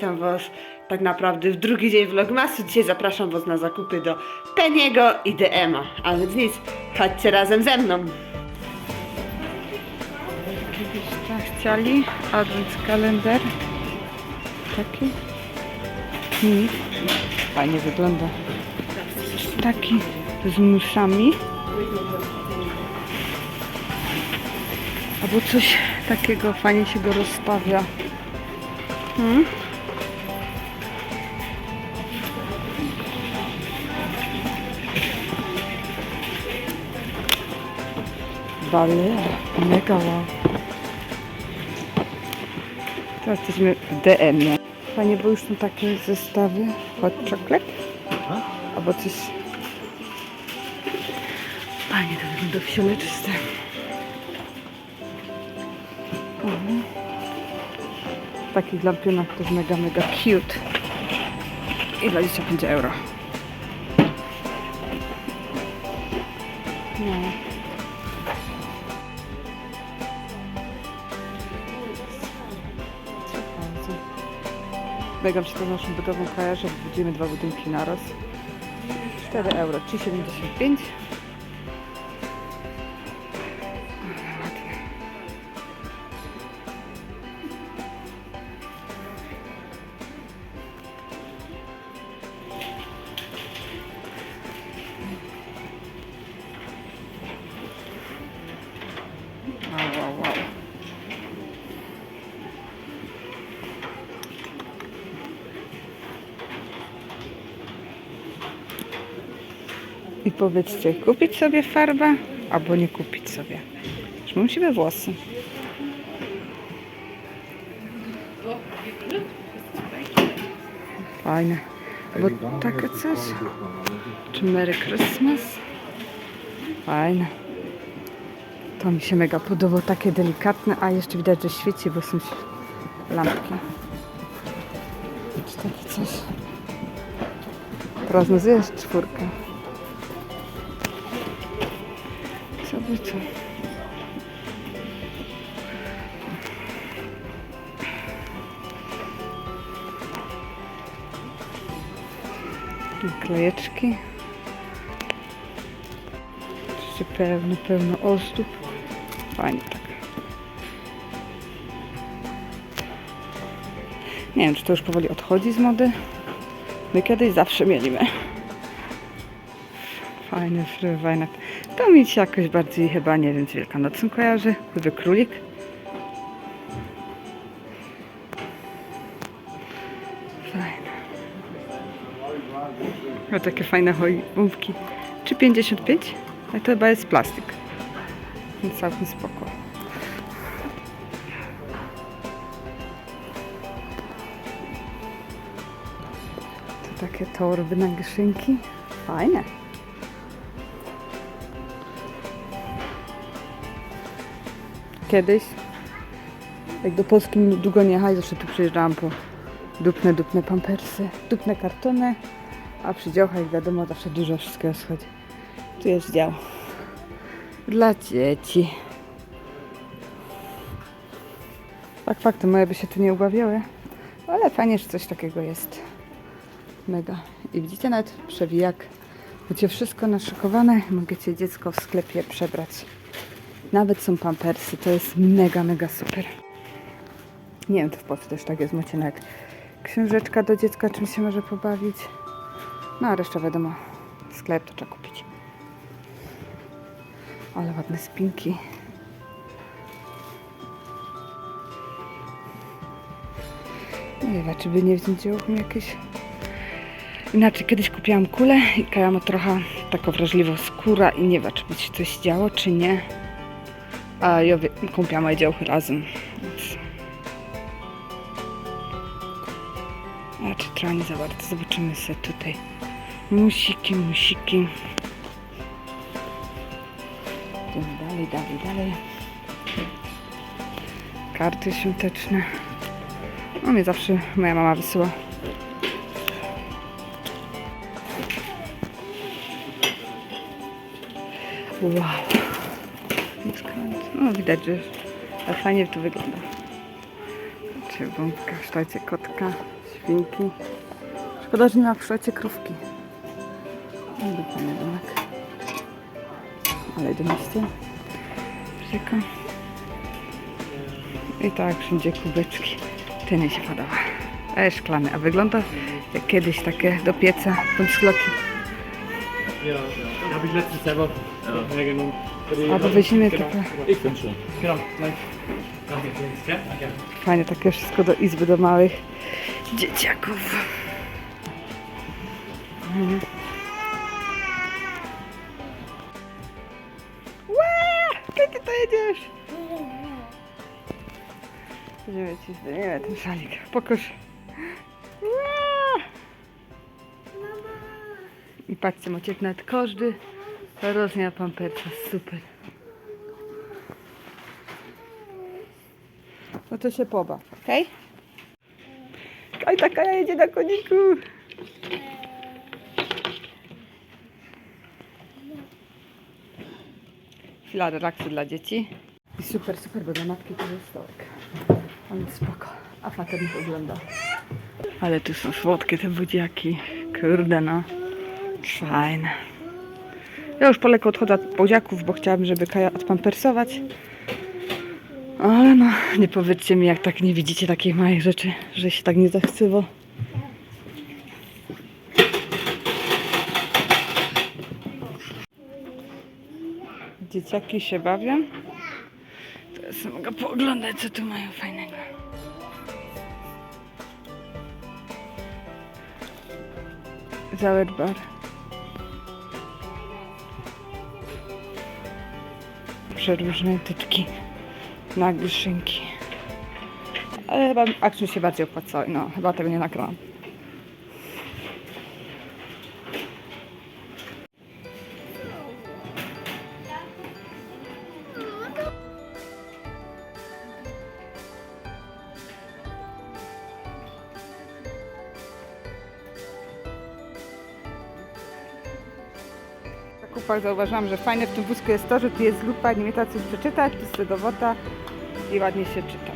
witam Was tak naprawdę w drugi dzień vlogmasu. Dzisiaj zapraszam Was na zakupy do Peniego i DM-a. A nic, chodźcie razem ze mną. Jakbyście chcieli, advent kalender. Taki. Fajnie wygląda. Taki z musami. Albo coś takiego fajnie się go rozstawia. Hmm? Baler, mega wow. Teraz jesteśmy w DM-ie. Fajnie, bo już są takie zestawy hot chocolate. Albo coś... Fajnie to wygląda w sieleczyste. Mhm. Taki dla pionach to jest mega, mega cute. I 25 euro. Mega mi się z naszą budową kojarzy, bo budzimy dwa budynki naraz. 4 euro, 3,75. Powiedzcie, kupić sobie farbę albo nie kupić sobie. Już mam siwe włosy. Fajne. Albo takie coś. Czy Merry Christmas? Fajne. To mi się mega podoba, takie delikatne, a jeszcze widać, że świeci, bo są lampki. Czy takie coś? Prognozujesz czwórkę. Co by to? Klejeczki. Oczywiście pełno, pełno ozdób. Fajnie tak. Nie wiem, czy to już powoli odchodzi z mody. My kiedyś zawsze mieliśmy. Fajny, fajne. To mi się jakoś bardziej chyba, nie wiem, z Wielkanocą kojarzy. Chudy królik. Fajne. O, takie fajne choinki. Czy 55? Ale to chyba jest plastik. Więc całkiem spoko. To takie torby na grzynki. Fajne. Kiedyś, jak do Polski długo nie jechać, zawsze tu przyjeżdżałam po dupne, dupne pampersy, dupne kartony, a przy działkach wiadomo zawsze dużo wszystkiego schodzi. Tu jest dział dla dzieci. Tak, fakty moje by się tu nie ubawiały, ale fajnie, że coś takiego jest. Mega. I widzicie nawet przewijak. Macie wszystko naszykowane i możecie dziecko w sklepie przebrać. Nawet są pampersy, to jest mega, mega super. Nie wiem, to w Polsce też tak jest, macie nawet książeczka do dziecka, czym się może pobawić. No a reszta wiadomo, sklep to trzeba kupić. Ale ładne spinki. Nie wiem, czy by nie wziąć uchu jakieś... Inaczej, kiedyś kupiłam kulę i ma trochę taką wrażliwą skórę i nie wiem, czy by się coś działo, czy nie. A ja moje działchy razem. A czy za bardzo? Zobaczymy sobie tutaj. Musiki, musiki. Idziemy dalej, dalej, dalej. Karty świąteczne. No mnie zawsze moja mama wysyła. Wow. No widać, że fajnie to wygląda. Czy bombka w kształcie kotka. świnki. Szkoda, że nie ma w szlecie krówki. Lubię fajny domek. Ale do mieście. Rzeka. I tak wszędzie kubeczki. Ten mi się podoba. E, szklany. A wygląda jak kiedyś takie do pieca bądź szkloki. Ja, habe ich letztes selber hergenommen. Albo weźmiemy takie Ich bin schon. Genau, gleich. Ja, fajne takie wszystko do izby do małych dzieciaków. Mhm. Ła! Kiedy to jedziesz? Będziemy ci zdejmiemy ten szalik. Pokaż. I patrzcie, macie nawet każdy rozmiar pampersa. Super. No to się pobaw, okej? Okay? taka jedzie na koniku. Chwila relaksu dla dzieci. I super, super, bo dla matki to jest stołek. On jest spoko. A fater ich ogląda. Ale tu są słodkie te budziaki. Kurde no. Fajne. Ja już poleko odchodzę od buziaków, bo chciałabym, żeby Kaja odpampersować. Ale no, nie powiedzcie mi, jak tak nie widzicie takich małych rzeczy, że się tak nie zachcywo. Dzieciaki się bawią. Teraz mogę pooglądać, co tu mają fajnego. Załet Przeróżne tytki na grzynki. Ale chyba akcje się bardziej opłacały. No, chyba tego nie nagrałam. Zauważyłam, że fajne w tym wózku jest to, że tu jest lupa, nie wiem coś przeczytać, tu jest dowota i ładnie się czyta.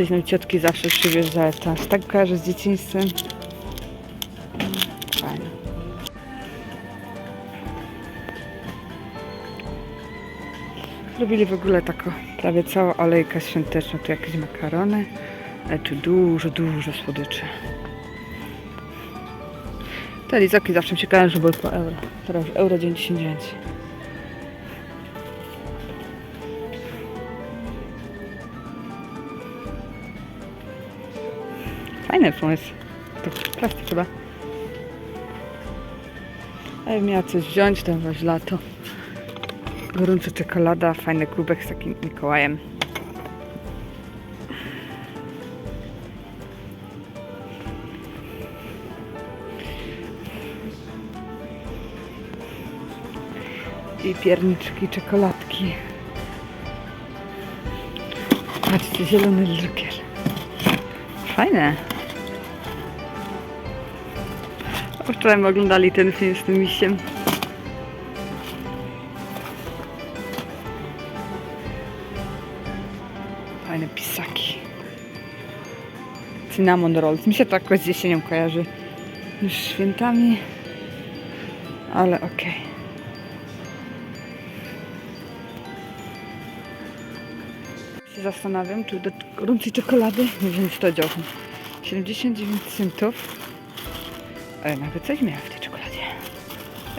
Kiedyś nam ciotki zawsze przywieżały to. Tak kojarzę z dzieciństwem. Fajne. Lubili w ogóle taką prawie całą olejkę świąteczną. Tu jakieś makarony. Ale tu dużo, dużo słodyczy. Te lizoki zawsze mi się kojarzą, że były po euro. Teraz euro 99. Fajny pomysł. To plastik chyba. A jak miała coś wziąć, to weź lato. Gorąca czekolada, fajny kubek z takim Mikołajem. I pierniczki, czekoladki. Patrzcie, zielony lukier. Fajne. Wczoraj oglądali ten film z tym misiem. Fajne pisaki. Cinnamon rolls. Mi się to jakoś z jesienią kojarzy. Już świętami. Ale okej. się zastanawiam, czy do gorącej czekolady nie wziąć to działką. 79 centów. Ale nawet coś miała w tej czekoladzie.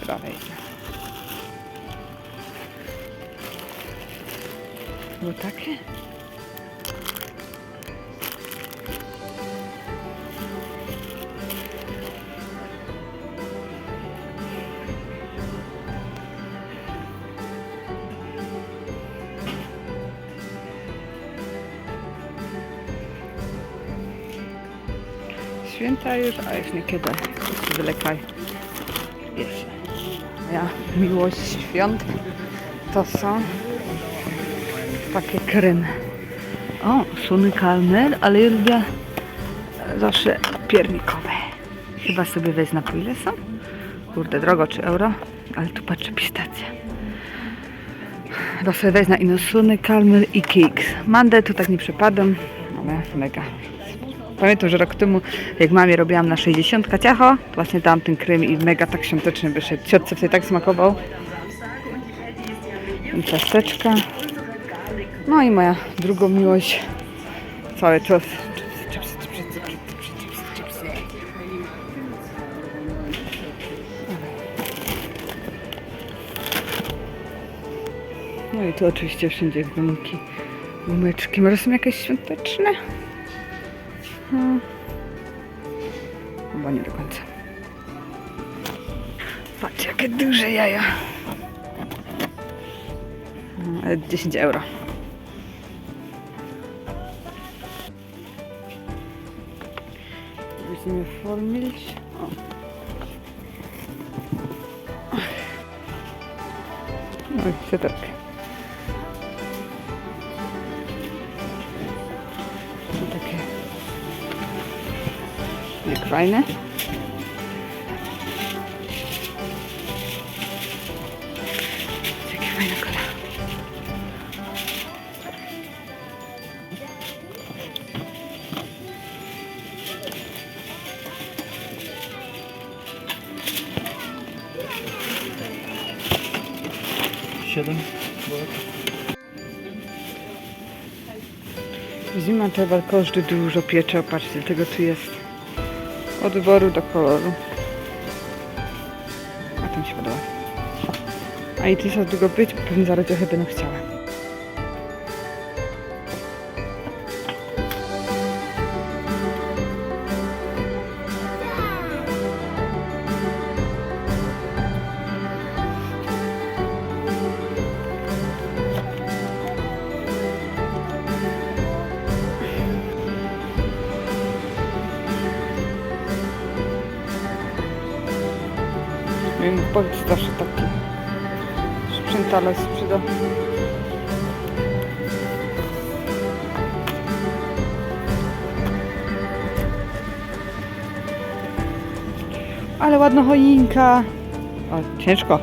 Chyba wejdzie. Było takie? Już, a już niekiedy wylekaj. Jeszcze. Moja miłość świąt to są takie krymy. O, suny kalmer, ale ja lubię zawsze piernikowe. Chyba sobie wezmę po ile są? Kurde, drogo 3 euro, ale tu patrzę pistacja. Chyba sobie wezmę inosuny, kalmer i cakes. Mandę tu tak nie przepadam, ale mega. Pamiętam, że rok temu, jak mamie robiłam na 60 ciacho, właśnie dałam ten krem i mega tak świąteczny wyszedł. Ciotce wtedy tak smakował. Ciasteczka. No i moja drugą miłość. Cały czas. No i tu oczywiście wszędzie gumki, gumeczki. Może są jakieś świąteczne? Hmm. Chyba nie do końca. Patrz, jakie duże jaja. No, ale 10 euro. Weźmiemy formilć. O. No i siaterkę. To takie jak fajne. Jakie fajne kola. Siedem. Zima trzeba każdy dużo piecze, patrzcie, tego tu jest. Od wyboru do koloru. A to mi się podoba. A i ty są długo być, pewnie zaraz trochę będę chciała. Sprzętale sprzeda. Ale ładna choinka. O, ciężko.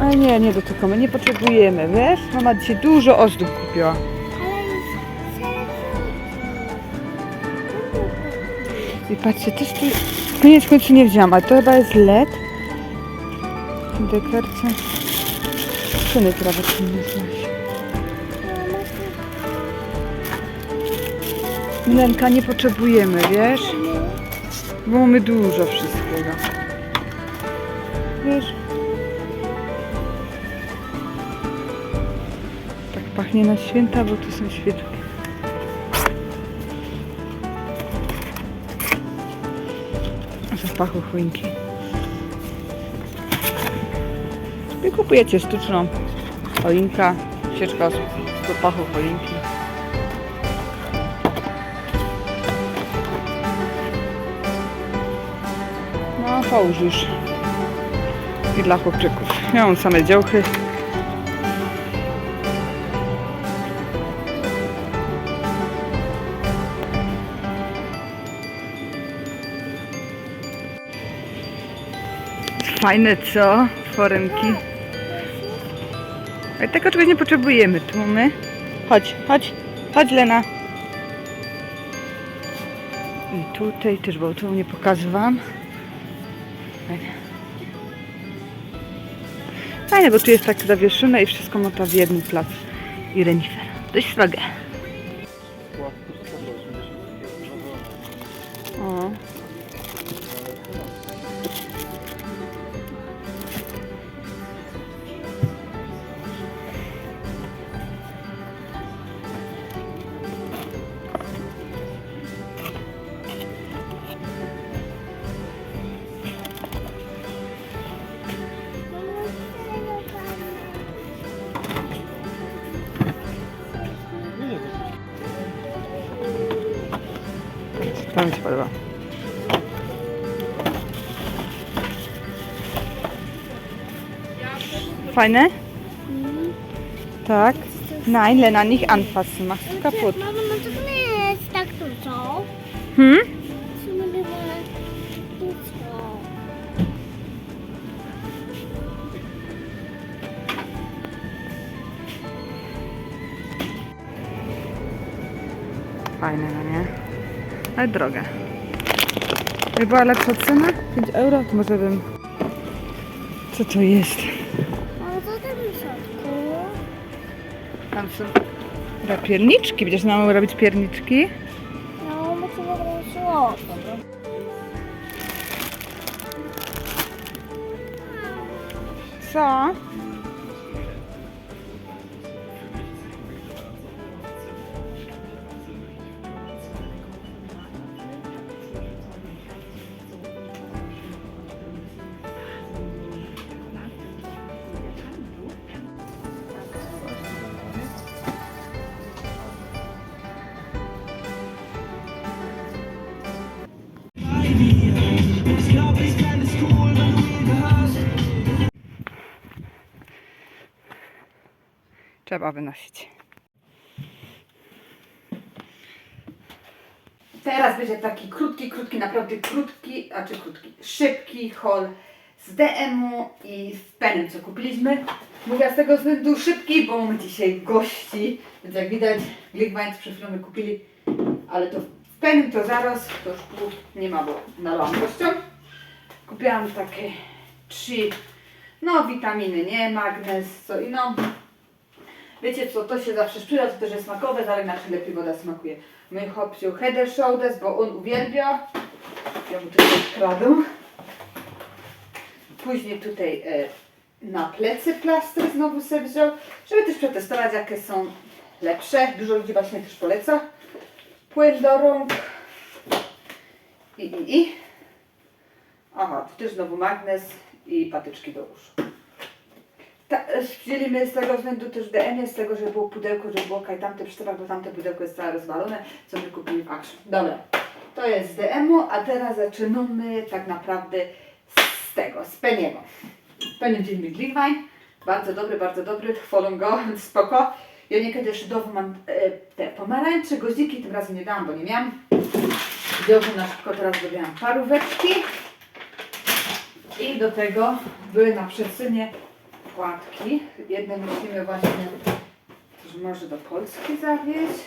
Ale nie, nie dotykamy, nie potrzebujemy, wiesz? Mama dzisiaj dużo ozdób kupiła. Patrzcie, też tu koniec końców nie wzięłam, ale to chyba jest LED. Dekarce. Ceny prawie tu nie znaleźć. Milenka, nie potrzebujemy, wiesz? Bo mamy dużo wszystkiego. Wiesz? Tak pachnie na święta, bo tu są świeczki. Zapachu choinki. I kupujecie sztuczną choinkę, świeczka z zapachu choinki. No, połóż już. I dla chłopczyków. Ja mam same działchy. Fajne co? Foremki. Ale tego czegoś nie potrzebujemy. Tu mamy. Chodź, chodź, chodź Lena. I tutaj też, bo tu nie pokazywałam. Fajne, bo tu jest tak zawieszone i wszystko ma to w jednym plac. I renifer. Dość srogie. Mi się podoba. Fajne? Tak. Nein, Lena, nicht anfassen. Machst du kaputt. Mama, man to nie jest tak dużo. Hm? Co my Ale drogie. Jakby była lepsza cena, 5 euro, to może bym... Co to jest? Ale co tam w środku? Tam są chyba pierniczki. Będziesz nam robić pierniczki? No, my to wyobraziło. Co? Trzeba wynosić. Teraz będzie taki krótki, krótki, naprawdę krótki, a czy krótki, szybki haul z DM-u i z penem, co kupiliśmy. Mówię z tego względu szybki, bo mamy dzisiaj gości, więc jak widać, Glickwein przed chwilą kupili, ale to w penem to zaraz, to już nie ma, bo nalałam gościom. Kupiłam takie trzy, no witaminy, nie, magnez, co inną. Wiecie co, to się zawsze przyda, to też jest smakowe, ale inaczej lepiej woda smakuje. My hopciu Head and Shoulders, bo on uwielbia. Ja mu tutaj kradę. Później tutaj e, na plecy plaster znowu sobie wziął, żeby też przetestować jakie są lepsze. Dużo ludzi właśnie też poleca. Płyn do rąk. I, i, i. Aha, tu też znowu magnes i patyczki do uszu. Ta, e, z tego względu też DN, z tego, że było pudełko, że było kaj tamte przyczepach, bo tamte pudełko jest całe rozwalone, co my kupili w Action. Dobra, to jest z DM-u, a teraz zaczynamy tak naprawdę z tego, z Peniego. Penny wzięliśmy Glühwein, bardzo dobry, bardzo dobry, chwalą go, spoko. Ja niekiedy jeszcze dowu mam e, te pomarańcze, goździki, tym razem nie dałam, bo nie miałam. Wziąłbym na szybko, teraz zrobiłam paróweczki. I do tego były na przesynie płatki. Jedne musimy właśnie też może do Polski zawieźć.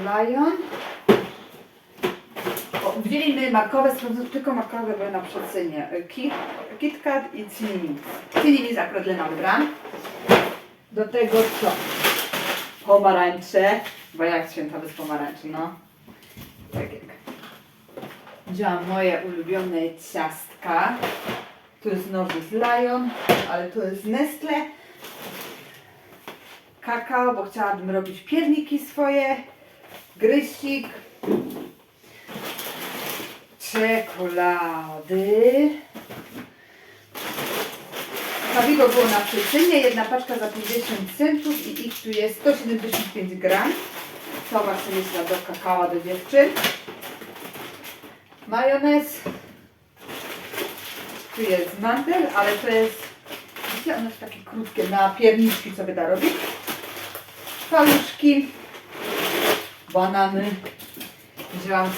Lion. O, wzięliśmy markowe, tylko markowe były na przesynie. Kit, KitKat i Cinimis. Cinimis akurat Lena wybrałam. Do tego co? Pomarańcze. Bo jak święta bez pomarańczy, no. Tak jak. Wzięłam moje ulubione ciastka. Tu jest z Lion, ale to jest Nestle. Kakao, bo chciałabym robić pierniki swoje. Gryścik. Czekolady. Habibo było na przyczynie, jedna paczka za 50 centów i ich tu jest 175 gram. To właśnie jest do kakao do dziewczyn. Majonez. Tu jest mandel, ale to jest, widzicie, one są takie krótkie na pierniczki, by da robić. Paluszki, banany. Wzięłam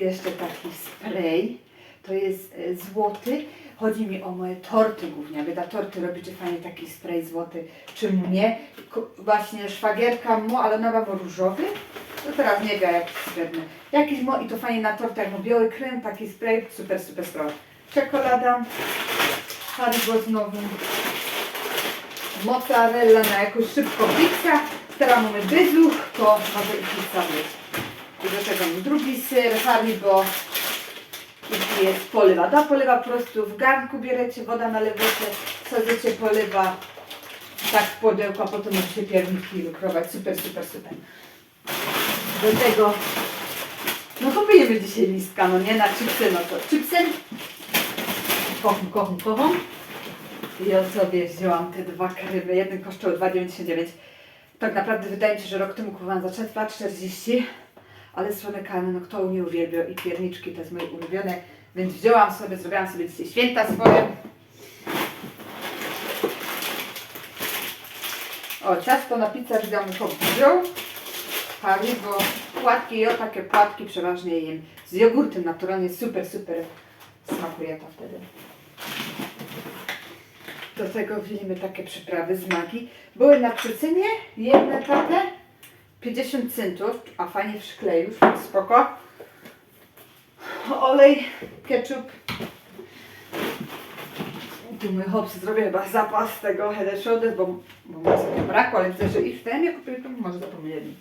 jeszcze taki spray. To jest e, złoty. Chodzi mi o moje torty głównie. Aby da torty robić, czy fajnie taki spray złoty, czy mnie. Właśnie szwagierka mu, ale ona ma różowy. To teraz nie wiem jak srebrny. Jakiś mo i to fajnie na jak mu biały krem, taki spray, super, super sprawa. Czekolada, Haribo znowu, mozzarella na jakąś szybko pizza. Teraz mamy byzuch, to może i pizza być. I do tego drugi ser, Haribo. I jest polewa. Da polewa po prostu w garnku bierzecie, woda nalewacie, sadzycie polewa. Tak w pudełko, a potem możecie pierniki lukrować. Super, super, super. Do tego, no kupujemy dzisiaj listka, no nie, na chipsy, no to chipsy. Kocham, kocham, kocham. I ja sobie wzięłam te dwa kryby. Jeden kosztował 2,99. Tak naprawdę wydaje mi się, że rok temu kupowałam za 2,40. ale strony karne, no kto nie uwielbia i pierniczki, to jest moje ulubione, więc wzięłam sobie, zrobiłam sobie dzisiaj święta swoje. O, ciasto na pizzę widziałam wziął. Paliwo, płatki, o takie płatki przeważnie jem z jogurtem naturalnie, super, super smakuje to wtedy. Do tego wzięliśmy takie przyprawy z magii. Były na przecenie, jedne takie 50 centów, a fajnie w szkle już, spoko. Olej, ketchup. Tu mój hops zrobię chyba zapas tego head shoulders, bo, bo mi sobie brakło, ale widzę, że i w tym jak kupili, to może zapomnieli.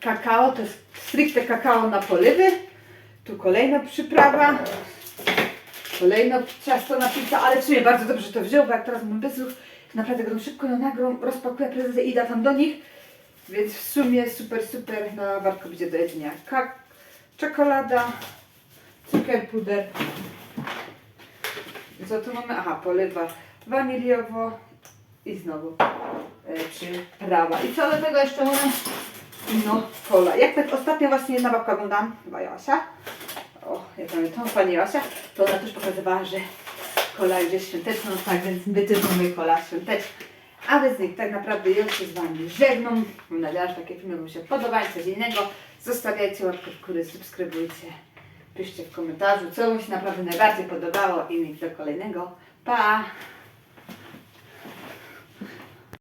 Kakao, to jest stricte kakao na polewy. Tu kolejna przyprawa. Kolejne ciasto na pizzę, ale w sumie bardzo dobrze że to wziął, bo jak teraz mam bezruch, naprawdę go szybko ją nagrą, rozpakuję prezentę i idę tam do nich. Więc w sumie super, super na warto będzie do jedzenia. Kak czekolada, cukier, puder. Co tu mamy? Aha, polewa waniliowo i znowu e, przyprawa. I co do tego jeszcze mamy? No, kola. Jak tak ostatnio właśnie jedna babka oglądałam, chyba Joasia. O, mamy tą pani Joasia, to ona też pokazywała, że kola już jest no tak więc my też mamy kola świąteczna. A bez nich tak naprawdę już się z Wami żegnam. Mam nadzieję, że takie filmy Wam się podobają, coś innego. Zostawiajcie łapkę w górę, subskrybujcie. Piszcie w komentarzu, co Wam się naprawdę najbardziej podobało i do kolejnego. Pa!